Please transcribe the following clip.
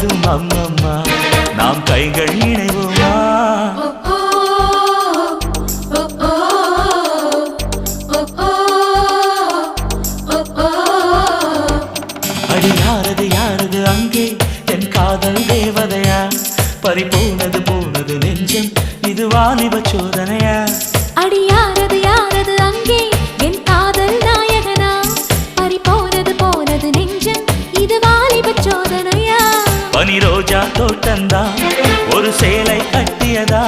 போதும் அம்மம்மா. நாம் கைகள் இணைவோமா? அடி யாரது யாரது அங்கே? என் காதல் தேவதையா? பறி போனது போனது நெஞ்சம். இது வாலிப சோதனையா? அடி யாரது யாரது அங்கே? என் காதல் நாயகனா? பறி போனது போனது நெஞ்சம். இதுவா பனி ரோஜா தோட்டந்தா ஒரு சேலை கட்டியதா?